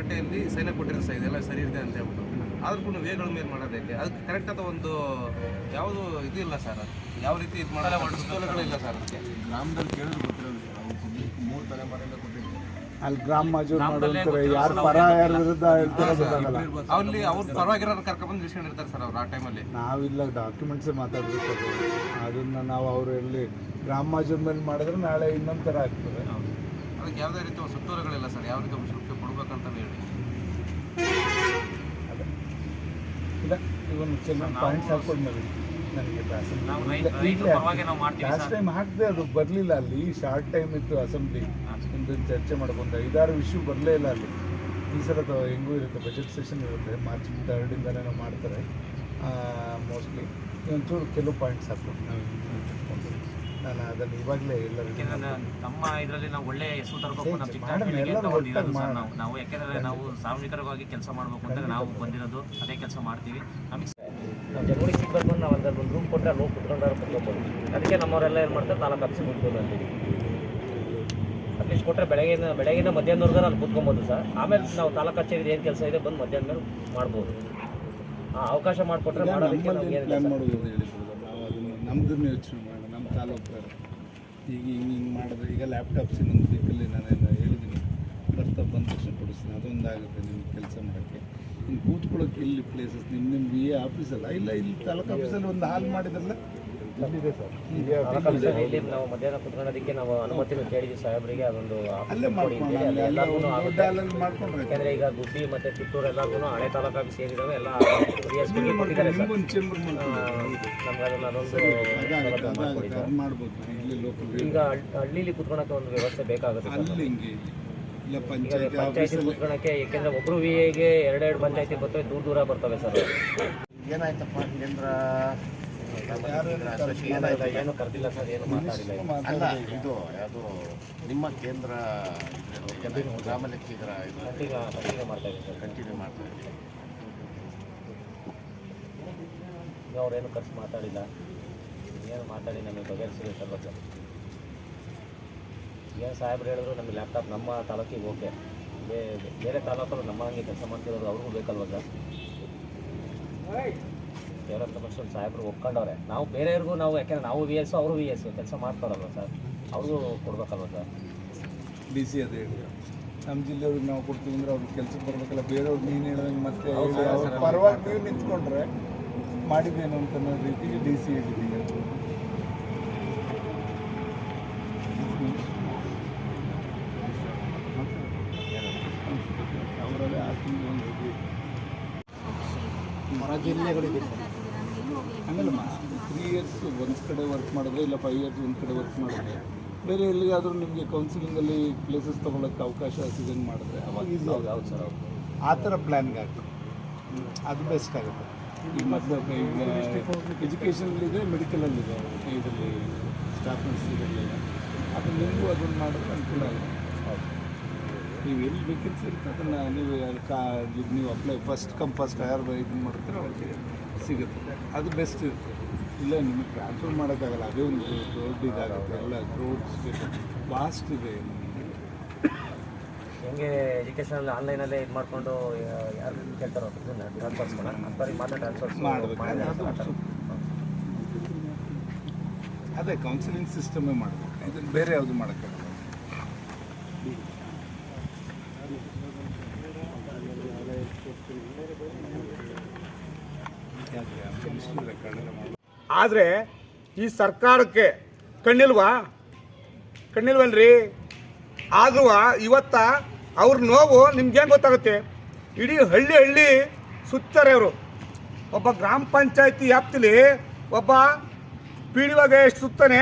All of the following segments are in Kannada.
ಆಟೆಯಲ್ಲಿ ಸೈನ್ಯ ಕೊಟ್ಟಿರೋ ಸಹ ಇದೆಲ್ಲ ಸರಿ ಇದೆ ಅಂತ ಹೇಳ್ಬಿಟ್ಟು. ಆದ್ರೂ ಕೂಡ ವೇಗಳ ಮೇಲೆ ಮಾಡೋದಕ್ಕೆ ಅದಕ್ಕೆ ಕರೆಕ್ಟ್ ಆದ ಒಂದು ಯಾವುದು ಇದು ಇಲ್ಲ ಸರ್ ಯಾವ ರೀತಿ ಇದು ಮಾಡಲ್ಲ ಇಲ್ಲ ಸರ್ ಅದಕ್ಕೆ. ಗ್ರಾಮದಲ್ಲಿ ಕೇಳಿದ್ರು ಗೊತ್ತಿರೋದು ಸರ್ ನಾವು ಕೊಡ್ಲಿಕ್ಕೆ ಮೂರು ತಲೆಮಾರಿಯಿಂದ ಕೊಟ್ಟಿದ್ದೀವಿ ಅಲ್ಲಿ ಗ್ರಾಮ ಮಜೂರ್ ಮಾಡ್ತಾರೆ ಯಾರು ಪರ ಯಾರ ವಿರುದ್ಧ ಹೇಳ್ತಾರೋ ಗೊತ್ತಾಗಲ್ಲ. ಅಲ್ಲಿ ಅವ್ರ ಪರವಾಗಿರೋರು ಕರ್ಕೊಂಡ್ಬಂದು ಇಸ್ಕೊಂಡಿರ್ತಾರೆ ಸರ್ ಅವ್ರು ಆ ಟೈಮಲ್ಲಿ ನಾವಿಲ್ಲ ಡಾಕ್ಯುಮೆಂಟ್ಸೇ ಮಾತಾಡಬೇಕು. ಅದನ್ನ ಅದನ್ನು ನಾವು ಅವರು ಎಲ್ಲಿ ಗ್ರಾಮ ಮಜೂರ್ ಮೇಲೆ ಮಾಡಿದ್ರೆ ನಾಳೆ ಇನ್ನೊಂದು ಥರ ಆಗ್ತದೆ. ಅದಕ್ಕೆ ಯಾವುದೇ ರೀತಿ ಒಂದು ಸುತ್ತೋಲೆಗಳಿಲ್ಲ ಸರ್. ಯಾವ ರೀತಿ ಒಂದು ಕೊಡಬೇಕಂತ ಹೇಳಿ. ಇಲ್ಲ ಇವನು ಚೆನ್ನಾಗಿ ಪಾಯಿಂಟ್ಸ್ ನನಗೆ ಲಾಸ್ಟ್ ಟೈಮ್ ಹಾಕಿದೆ ಅದು ಬರಲಿಲ್ಲ ಅಲ್ಲಿ. ಶಾರ್ಟ್ ಟೈಮ್ ಇತ್ತು ಅಸೆಂಬ್ಲಿ ನಿಮ್ದು ಚರ್ಚೆ ಮಾಡ್ಕೊಂಡು ಐದಾರು ಇಶ್ಯೂ ಬರಲೇ ಇಲ್ಲ ಅಲ್ಲಿ. ಈ ಸಲ ಹೆಂಗೂ ಇರುತ್ತೆ ಬಜೆಟ್ ಸೆಷನ್ ಇರುತ್ತೆ. ಮಾರ್ಚ್ ಥರ್ಡಿಂದನೇ ಮಾಡ್ತಾರೆ. ಮೋಸ್ಟ್ಲಿ ಒಂಚೂರು ಕೆಲವು ಪಾಯಿಂಟ್ಸ್ ಹಾಕ್ಬಿಟ್ಟು ನಾವು ನಾನು ಅದನ್ನು ಇವಾಗಲೇ ಎಲ್ಲರಿಗೂ ಯಾಕೆಂದ್ರೆ ನಮ್ಮ ಇದರಲ್ಲಿ ನಾವು ಒಳ್ಳೆ ಹೆಸರು ತರಬೇಕು ನಮ್ಮ ಚಿಕ್ಕ ಮಾಡೋಣ, ಅಂತ ಒಂದು ಇರೋದು ಸರ್ ನಾವು ನಾವು. ಯಾಕೆಂದ್ರೆ ನಾವು ಸಾರ್ವಜನಿಕರವಾಗಿ ಕೆಲಸ ಮಾಡಬೇಕು ಅಂತ ನಾವು ಬಂದಿರೋದು ಅದೇ ಕೆಲಸ ಮಾಡ್ತೀವಿ. ನಮಗೆ ನಾವು ಜನವರಿ ಸಿಗ್ಬೇಕು ನಾವು ಅಂತ ಒಂದು ರೂಮ್ ಕೊಟ್ಟರೆ ಅಲ್ಲಿ ಹೋಗಿ ಕುತ್ಕೊಂಡಾರು ಕುತ್ಕೊಬೋದು. ಅದಕ್ಕೆ ನಮ್ಮವರೆಲ್ಲ ಏನು ಮಾಡ್ತಾರೆ ತಾಲೂಕು ಆಫೀಸಿಗೆ ಕುತ್ಕೊಂಡು ಅಂತೀವಿ ಅಟ್ಲೀಸ್ಟ್ ಕೊಟ್ಟರೆ ಬೆಳಗಿನ ಬೆಳಗಿನ ಮಧ್ಯಾಹ್ನವರೆಗೂ ಅಲ್ಲಿ ಕೂತ್ಕೊಬೋದು ಸರ್. ಆಮೇಲೆ ನಾವು ತಾಲೂಕು ಕಚೇರಿ ಏನು ಕೆಲಸ ಇದೆ ಬಂದು ಮಧ್ಯಾಹ್ನ ಮೇಲೆ ಮಾಡ್ಬೋದು. ಆ ಅವಕಾಶ ಮಾಡಿಕೊಟ್ರೆ ಮಾಡೋದಕ್ಕೆ ನಮ್ಗೆ ನಮ್ದನ್ನು ಯೋಚನೆ ತಾಲೂಕು ಈಗ ಹಿಂಗೆ ಹಿಂಗೆ ಮಾಡಿದ್ರೆ ಈಗ ಲ್ಯಾಪ್ಟಾಪ್ಸ್ ಇನ್ನೊಂದು ಬೇಕಲ್ಲಿ ನಾನೇನು ಹೇಳಿದ್ದೀನಿ ಬರ್ತಾ ಬಂದ ತಕ್ಷಣ ಕೊಡಿಸ್ತೀನಿ. ಅದೊಂದಾಗುತ್ತೆ ನಿಮ್ಗೆ ಕೆಲಸ ಮಾಡೋಕ್ಕೆ. ಇನ್ನು ಕೂತ್ಕೊಳ್ಳೋಕೆ ಇಲ್ಲಿ ಪ್ಲೇಸಸ್ ನಿಮ್ಮ ನಿಮ್ಮ ಬಿ ಎ ಆಫೀಸಲ್ಲ ಇಲ್ಲ, ಇಲ್ಲಿ ತಾಲೂಕು ಆಫೀಸಲ್ಲಿ ಒಂದು ಹಾಲ್ ಮಾಡಿದ್ರಲ್ಲ? ಇಲ್ಲಿದೆ ಸರ್. ಇಲ್ಲಿ ನಾವು ಮಧ್ಯಾಹ್ನ ಕುತ್ಕೊಳ್ಳೋದಕ್ಕೆ ನಾವು ಅನುಮತಿನೂ ಕೇಳಿದ್ವಿ ಸಾಹೇಬರಿಗೆ ಅದೊಂದು ಯಾಕಂದ್ರೆ ಈಗ ಗುಬ್ಬಿ ಮತ್ತೆ ಕಿತ್ತೂರು ಹಳೆ ಎಲ್ಲ ಕೊಟ್ಟಿದ್ದಾರೆ ಸರ್. ನಮ್ಗೆ ಅದನ್ನ ಅದೊಂದು ಈಗ ಹಳ್- ಹಳ್ಳಿಲಿ ಕುತ್ಕೊಳಕ್ಕೆ ಒಂದು ವ್ಯವಸ್ಥೆ ಬೇಕಾಗುತ್ತೆ ಪಂಚಾಯತಿ ಕುತ್ಕೊಳಕ್ಕೆ ಯಾಕೆಂದ್ರೆ ಒಬ್ರು ವಿ ಎಗೆ ಎರಡೆರಡು ಪಂಚಾಯತಿ ಬರ್ತವೆ ದೂರ ದೂರ ಬರ್ತವೆ ಸರ್. ಏನಾಯ್ತಪ್ಪ ಕೇಂದ್ರ ಅಲ್ಲ ಇದು ಅದು ನಿಮ್ಮ ಕೇಂದ್ರ ಗ್ರಾಮ ಲೆಕ್ಕಿಗರ ಕಂಟಿನ್ಯೂ ಮಾಡ್ತಾ ಇದ್ದೀವಿ ಸರ್. ಕಂಟಿನ್ಯೂ ಮಾಡ್ತಾ ಇದ್ದೀವಿ ಈಗ ಅವ್ರೇನು ಖರ್ಚು ಮಾತಾಡಿಲ್ಲ. ಏನು ಮಾತಾಡಿ ನಮಗೆ ಬಗೆಹರಿಸಿರುತ್ತಲ್ವ ಸರ್ ಏನು ಸಾಹೇಬ್ರು ಹೇಳಿದ್ರು ನಮಗೆ ಲ್ಯಾಪ್ಟಾಪ್ ನಮ್ಮ ತಾಲೂಕಿಗೆ ಓಕೆ ಬೇರೆ ತಾಲೂಕಲ್ಲಿ ನಮ್ಮ ಹಂಗೆ ಕೆಲಸ ಮಾಡ್ತಿರೋದು ಅವ್ರಿಗೂ ಬೇಕಲ್ವ ಸರ್ ದೇವರಂತ ಸಾಹೇಬರು ಒಪ್ಕೊಂಡವ್ರೆ. ನಾವು ಬೇರೆಯವ್ರಿಗೂ ನಾವು ಯಾಕೆಂದ್ರೆ ನಾವು ವಿ ಎಸ್ ಅವರು ವಿ ಎಸ್ ಕೆಲಸ ಮಾಡ್ತಾರಲ್ವ ಸರ್? ಅವ್ರಿಗೂ ಕೊಡ್ಬೇಕಲ್ವ ಸರ್? ಡಿ ಸಿ ಅದೇ ನಮ್ಮ ಜಿಲ್ಲೆಯವ್ರಿಗೆ ನಾವು ಕೊಡ್ತೀವಿ ಅಂದ್ರೆ ಅವ್ರಿಗೆ ಕೆಲ್ಸಕ್ಕೆ ಬರ್ಬೇಕಲ್ಲ ಬೇರೆಯವ್ರು ನೀನು ಹೇಳಿದಂಗೆ ಮತ್ತೆ ಪರವಾಗಿ ನೀವು ನಿಂತ್ಕೊಂಡ್ರೆ ಮಾಡಿದ್ದೇನು ಅಂತ ಅನ್ನೋ ರೀತಿಗೆ ಡಿ ಸಿ ಹೇಳಿದ್ದೀವಿ ಅವರಲ್ಲೇ ಆ ತಿಂಗಳು ಒಂದು ರೀತಿ ಹೊರ ಜಿಲ್ಲೆಗಳಿಗೆ ಹಂಗಲ್ಲಮ್ಮ ತ್ರೀ ಇಯರ್ಸ್ ಒಂದು ಕಡೆ ವರ್ಕ್ ಮಾಡಿದ್ರೆ ಇಲ್ಲ ಫೈವ್ ಇಯರ್ಸ್ ಒಂದು ಕಡೆ ವರ್ಕ್ ಮಾಡಿದ್ರೆ? ಬೇರೆ ಎಲ್ಲಿಗಾದರೂ ನಿಮಗೆ ಕೌನ್ಸಿಲಿಂಗಲ್ಲಿ ಪ್ಲೇಸಸ್ ತೊಗೊಳಕ್ಕೆ ಅವಕಾಶ ಸಿಗಂಗೆ ಮಾಡಿದ್ರೆ ಅವಾಗ ಈಸಿ ಹೌದು ಹೌದು ಸರ್ ಆ ಥರ ಪ್ಲ್ಯಾನ್ಗೆ ಹಾಕಿ ಅದು ಬೆಸ್ಟ್ ಆಗುತ್ತೆ. ಈ ಮತ್ತೆ ಈಗ ಎಜುಕೇಷನಲ್ಲಿದೆ ಮೆಡಿಕಲಲ್ಲಿದೆ ಇದರಲ್ಲಿ ಸ್ಟಾಫ್ ಇದರಲ್ಲಿ ಅದು ನಿಮಗೂ ಅದನ್ನು ಮಾಡಿದ್ರೆ ಅನುಕೂಲ ಆಗುತ್ತೆ. ನೀವು ಎಲ್ಲಿ ವೇಕೆನ್ಸಿ ಇರುತ್ತೆ ಅದನ್ನು ನೀವು ಕಾ ನೀವು ಅಪ್ಲೈ ಫಸ್ಟ್ ಕಮ್ ಫಸ್ಟ್ ಯಾರು ಇದನ್ನು ಮಾಡ್ತೀರೋ ಅವ್ರಿಗೆ ಸಿಗುತ್ತೆ. ಅದು ಬೆಸ್ಟ್ ಇರುತ್ತೆ. ಇಲ್ಲ ನಿಮಗೆ ಟ್ರಾನ್ಸ್ಫರ್ ಮಾಡೋಕ್ಕಾಗಲ್ಲ. ಅದೇ ಒಂದು ದೊಡ್ಡ ಇದಾಗುತ್ತೆ. ಎಲ್ಲ ಸ್ಟೇಟ್ ಫಾಸ್ಟ್ ಇದೆ ಹೆಂಗೆ ಎಜುಕೇಷನ್ ಆನ್ಲೈನಲ್ಲೇ ಇದು ಮಾಡಿಕೊಂಡು ಯಾರು ಕೇಳ್ತಾರೋ ಟ್ರಾನ್ಸ್ಫರ್ಸ್ ಅಂಥವ್ರಿಗೆ ಮಾತ್ರ ಟ್ರಾನ್ಸ್ಫರ್ಸ್ ಮಾಡಬೇಕು. ಅದು ಅದೇ ಕೌನ್ಸಿಲಿಂಗ್ ಸಿಸ್ಟಮೇ ಮಾಡಬೇಕು. ಇದನ್ನು ಬೇರೆ ಯಾವುದು ಮಾಡೋಕ್ಕಾಗಲ್ಲ ಯಾಕೆ ಮಿನಿಸ್ಟ್ರಿ ರೆಕಾರ್ಡ್ ಎಲ್ಲ ಮಾಡ್ಬೇಕು. ಆದರೆ ಈ ಸರ್ಕಾರಕ್ಕೆ ಕಣ್ಣಿಲ್ವಾ? ಕಣ್ಣಿಲ್ವಲ್ರಿ? ಆದ್ರೂ ಇವತ್ತ ಅವ್ರ ನೋವು ನಿಮ್ಗೇನು ಗೊತ್ತಾಗುತ್ತೆ? ಇಡೀ ಹಳ್ಳಿ ಹಳ್ಳಿ ಸುತ್ತಾರೆ ಅವರು. ಒಬ್ಬ ಗ್ರಾಮ ಪಂಚಾಯತಿ ವ್ಯಾಪ್ತಿಲಿ ಒಬ್ಬ ಪಿ ಡಿ ಒಗೆ ಎಷ್ಟು ಸುತ್ತಾನೆ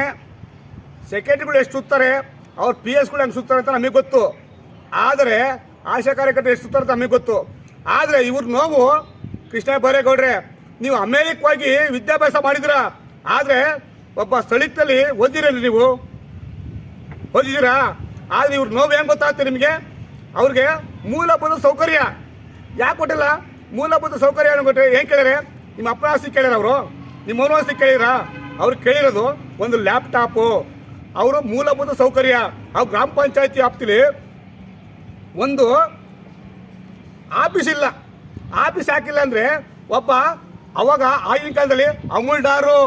ಸೆಕ್ರೆಟರಿಗಳು ಎಷ್ಟು ಸುತ್ತಾರೆ, ಅವ್ರ ಪಿ ಎಸ್ಗಳು ಹೆಂಗೆ ಸುತ್ತಾರೆ ಅಂತ ನಮಗೆ ಗೊತ್ತು. ಆದರೆ ಆಶಾ ಕಾರ್ಯಕರ್ತರು ಎಷ್ಟು ಸುತ್ತಾರೆ ಅಂತ ನಮಗೆ ಗೊತ್ತು. ಆದರೆ ಇವ್ರ ನೋವು ಕೃಷ್ಣ ಬೈರೇಗೌಡ್ರೆ ನೀವು ಅಮೇರಿಕವಾಗಿ ವಿದ್ಯಾಭ್ಯಾಸ ಮಾಡಿದ್ರ ಆದರೆ ಒಬ್ಬ ಸ್ಥಳೀಯದಲ್ಲಿ ಓದಿರಲಿ ನೀವು. ಓದಿದ್ದೀರಾ? ಆದ್ರೆ ಇವ್ರ ನೋವು ಏನ್ ಗೊತ್ತಾಗುತ್ತೆ ನಿಮಗೆ? ಅವ್ರಿಗೆ ಮೂಲಭೂತ ಸೌಕರ್ಯ. ಯಾಕೆ ಕೊಟ್ಟಿಲ್ಲ? ಮೂಲಭೂತ ಸೌಕರ್ಯ ಕೊಟ್ಟರೆ? ಏನು ಕೇಳಿದ್ರೆ ನಿಮ್ಮ ಅಪ್ಪನ ಆಸ್ತಿ ಕೇಳ್ಯಾರ ಅವರು? ನಿಮ್ಮ ಅವನ ಆಸ್ತಿ ಕೇಳಿರಾ ಅವ್ರು ಕೇಳಿರೋದು ಒಂದು ಲ್ಯಾಪ್ಟಾಪು. ಅವರು ಮೂಲಭೂತ ಸೌಕರ್ಯ. ಅವ್ರು ಗ್ರಾಮ ಪಂಚಾಯತಿ ಆಪ್ತಿಲಿ ಒಂದು ಆಫೀಸ್ ಇಲ್ಲ. ಆಫೀಸ್ ಹಾಕಿಲ್ಲ ಅಂದರೆ ಒಬ್ಬ ಅವಾಗ ಆಗಿನ ಕಾಲದಲ್ಲಿ ಅಮೂಲ್ ಡಾರು,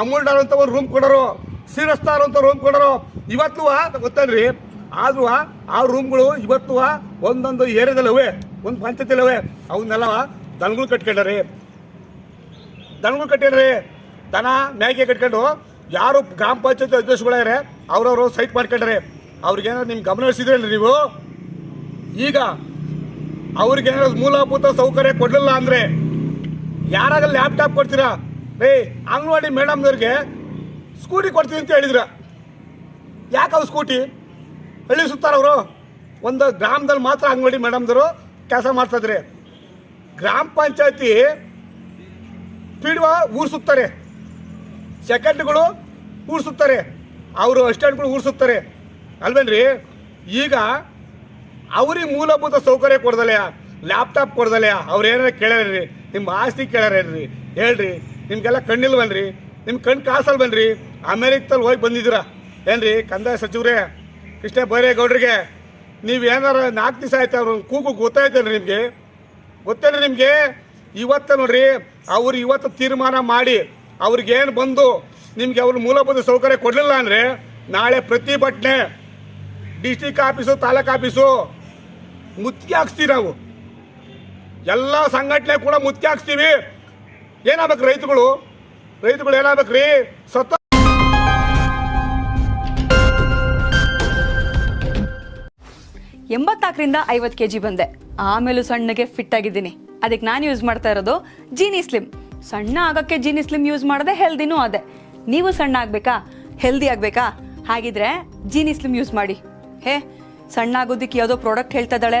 ಅಮೂಲ್ ಡಾರ್ ಅಂತ ಒಂದು ರೂಮ್ ಕೊಡೋರು ಸಿರಸ್ತಾರ್ ಅಂತ ರೂಮ್ ಕೊಡೋರು. ಇವತ್ತು ಗೊತ್ತಲ್ರಿ? ಆದ್ರೂ ಆ ರೂಮ್ಗಳು ಇವತ್ತು ಒಂದೊಂದು ಏರಿಯಾದಲ್ಲಿ ಒಂದು ಪಂಚಾಯತಿಲಿ ಅವೆ ಅವನ್ನೆಲ್ಲ ದನಗಳು ಕಟ್ಕೊಂಡ್ರಿ. ದನಗಳು ಕಟ್ಟಿಡ್ರಿ ದನ ಮೇಕೆ ಕಟ್ಕೊಂಡು ಯಾರು ಗ್ರಾಮ ಪಂಚಾಯತ್ ಅಧ್ಯಕ್ಷಗಳಾಗ್ರೆ ಅವ್ರವ್ರು ಸೈಟ್ ಮಾಡ್ಕೊಂಡ್ರೆ. ಅವ್ರಿಗೇನಾದ್ರು ನಿಮ್ಗೆ ಗಮನ ನೀವು? ಈಗ ಅವ್ರಿಗೇನಾದ್ರು ಮೂಲಭೂತ ಸೌಕರ್ಯ ಕೊಡಲಿಲ್ಲ ಅಂದರೆ ಯಾರಾಗ ಲ್ಯಾಪ್ಟಾಪ್ ಕೊಡ್ತೀರಾ? ರೇ ಅಂಗನವಾಡಿ ಮೇಡಮ್ನವ್ರಿಗೆ ಸ್ಕೂಟಿ ಕೊಡ್ತೀವಿ ಅಂತ ಹೇಳಿದ್ರ. ಯಾಕೆ ಸ್ಕೂಟಿ ಹಳ್ಳಿ ಸುತ್ತಾರವರು ಒಂದು ಗ್ರಾಮದಲ್ಲಿ ಮಾತ್ರ ಅಂಗನವಾಡಿ ಮೇಡಮ್ದವರು ಕೆಲಸ ಮಾಡ್ತಾಯಿದ್ರಿ ಗ್ರಾಮ ಪಂಚಾಯತಿ ಪಿಡುವ ಊರು ಸುತ್ತಾರೆ. ಸೆಕೆಂಡ್ಗಳು ಊರು ಸುತ್ತಾರೆ. ಅವರು ಅಸ್ಟೆಂಟ್ಗಳು ಊರು ಸುತ್ತಾರೆ. ಅಲ್ವೇನ್ರಿ? ಈಗ ಅವ್ರಿಗೆ ಮೂಲಭೂತ ಸೌಕರ್ಯ ಕೊಡ್ದಲೆಯ? ಲ್ಯಾಪ್ಟಾಪ್ ಕೊಡ್ದಲ್ಲೇ ಅವ್ರು ಏನಾರ ಕೇಳ್ಯಾರ್ರಿ ನಿಮ್ಮ ಆಸ್ತಿ ಕೇಳ್ಯಾರ್ರಿ, ಹೇಳ್ರಿ, ನಿಮ್ಗೆಲ್ಲ ಕಣ್ಣಿಲ್ವನ್ರಿ ನಿಮ್ಮ ಕಣ್ಣು ಕಾಸಲ್ವನ್ರಿ ಅಮೇರಿಕದಲ್ಲಿ ಹೋಗಿ ಬಂದಿದ್ದೀರಾ? ಏನ್ರಿ, ಕಂದಾಯ ಸಚಿವರೇ, ಕೃಷ್ಣ ಬೈರೇಗೌಡ್ರಿಗೆ, ನೀವು ಏನಾರ ನಾಲ್ಕು ದಿವಸ ಆಯ್ತು ಅವ್ರ ಕೂಗು ಗೊತ್ತಾಯ್ತೇನ್ರಿ ನಿಮಗೆ? ಗೊತ್ತೇನ್ರಿ ನಿಮಗೆ? ಇವತ್ತು ನೋಡ್ರಿ, ಅವ್ರು ಇವತ್ತು ತೀರ್ಮಾನ ಮಾಡಿ, ಅವ್ರಿಗೇನು ಬಂದು ನಿಮಗೆ ಅವ್ರ ಮೂಲಭೂತ ಸೌಕರ್ಯ ಕೊಡಲಿಲ್ಲ ಅಂದರೆ, ನಾಳೆ ಪ್ರತಿಭಟನೆ ಡಿಸ್ಟಿಕ್ ಆಫೀಸು, ತಾಲೂಕು ಆಫೀಸು ಮುತ್ತಿಗೆ ಹಾಕ್ಸ್ತೀವಿ ನಾವು. ಎಲ್ಲ ಸಂಘಟನೆ ಕೂಡ ಮುತ್ತಿ ಹಾಕ್ಸ್ತೀವಿ. ಏನಾಗ್ಬೇಕು ರೈತಗಳು? ರೈತಗಳು ಏನಾಗ್ಬೇಕು ರೀ? ಸತ್ತ ಎಂಬತ್ನಾಲ್ಕರಿಂದ ಐವತ್ತು ಕೆ ಜಿ ಬಂದೆ. ಆಮೇಲೂ ಸಣ್ಣಗೆ ಫಿಟ್ ಆಗಿದ್ದೀನಿ. ಅದಕ್ಕೆ ನಾನು ಯೂಸ್ ಮಾಡ್ತಾ ಇರೋದು ಜೀನಿ ಸ್ಲಿಮ್ ಸಣ್ಣ ಆಗೋಕ್ಕೆ ಜೀನಿ ಸ್ಲಿಮ್ ಯೂಸ್ ಮಾಡಿದೆ ಹೆಲ್ದಿನೂ ಅದೇ. ನೀವು ಸಣ್ಣ ಆಗಬೇಕಾ? ಹೆಲ್ದಿ ಆಗಬೇಕಾ? ಹಾಗಿದ್ರೆ ಜೀನಿ ಸ್ಲಿಮ್ ಯೂಸ್ ಮಾಡಿ. ಹೇ, ಸಣ್ಣ ಆಗೋದಕ್ಕೆ ಯಾವುದೋ ಪ್ರಾಡಕ್ಟ್ ಹೇಳ್ತಾ ಇದ್ದಾಳೆ.